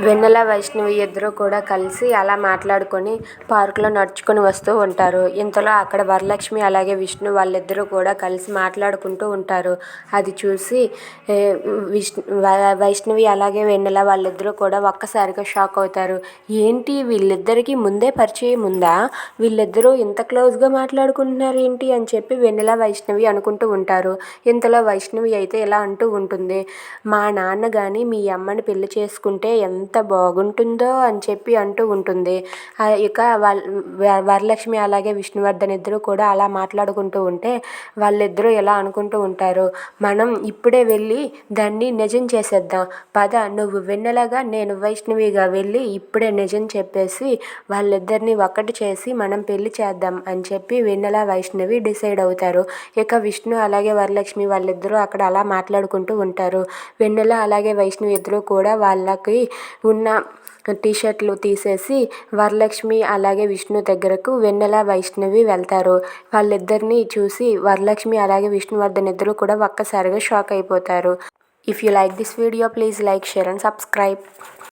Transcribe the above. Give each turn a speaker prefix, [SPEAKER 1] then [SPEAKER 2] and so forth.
[SPEAKER 1] వెన్నెల వైష్ణవి ఇద్దరు కూడా కలిసి అలా మాట్లాడుకొని పార్కులో నడుచుకొని వస్తూ ఉంటారు. ఇంతలో అక్కడ వరలక్ష్మి అలాగే విష్ణు వాళ్ళిద్దరూ కూడా కలిసి మాట్లాడుకుంటూ ఉంటారు. అది చూసి విష్ణు వైష్ణవి అలాగే వెన్నెల వాళ్ళిద్దరూ కూడా ఒక్కసారిగా షాక్ అవుతారు. ఏంటి వీళ్ళిద్దరికీ ముందే పరిచయం ఉందా? వీళ్ళిద్దరూ ఇంత క్లోజ్గా మాట్లాడుకుంటున్నారు ఏంటి అని చెప్పి వెన్నెల వైష్ణవి అనుకుంటూ ఉంటారు. ఇంతలో వైష్ణవి అయితే ఇలా అంటూ ఉంటుంది. మా నాన్న కానీ మీ అమ్మని పెళ్ళి చేసుకుంటే ఎంత ఎంత బాగుంటుందో అని చెప్పి అంటూ ఉంటుంది. ఇక వరలక్ష్మి అలాగే విష్ణువర్ధన్ ఇద్దరు కూడా అలా మాట్లాడుకుంటూ ఉంటే వాళ్ళిద్దరూ ఎలా అనుకుంటూ ఉంటారు? మనం ఇప్పుడే వెళ్ళి దాన్ని నిజం చేసేద్దాం. పద నువ్వు వెన్నెలగా నేను వైష్ణవిగా వెళ్ళి ఇప్పుడే నిజం చెప్పేసి వాళ్ళిద్దరిని ఒక్కటి చేసి మనం పెళ్ళి చేద్దాం అని చెప్పి వెన్నెల వైష్ణవి డిసైడ్ అవుతారు. ఇక విష్ణు అలాగే వరలక్ష్మి వాళ్ళిద్దరూ అక్కడ అలా మాట్లాడుకుంటూ ఉంటారు. వెన్నెల అలాగే వైష్ణవి ఇద్దరు కూడా వాళ్ళకి ఉన్న టీషర్ట్లు తీసేసి వరలక్ష్మి అలాగే విష్ణు దగ్గరకు వెన్నెల వైష్ణవి వెళ్తారు. వాళ్ళిద్దరిని చూసి వరలక్ష్మి అలాగే విష్ణువర్ధన్ ఇద్దరు కూడా ఒక్కసారిగా షాక్ అయిపోతారు. If you like this video please like share and subscribe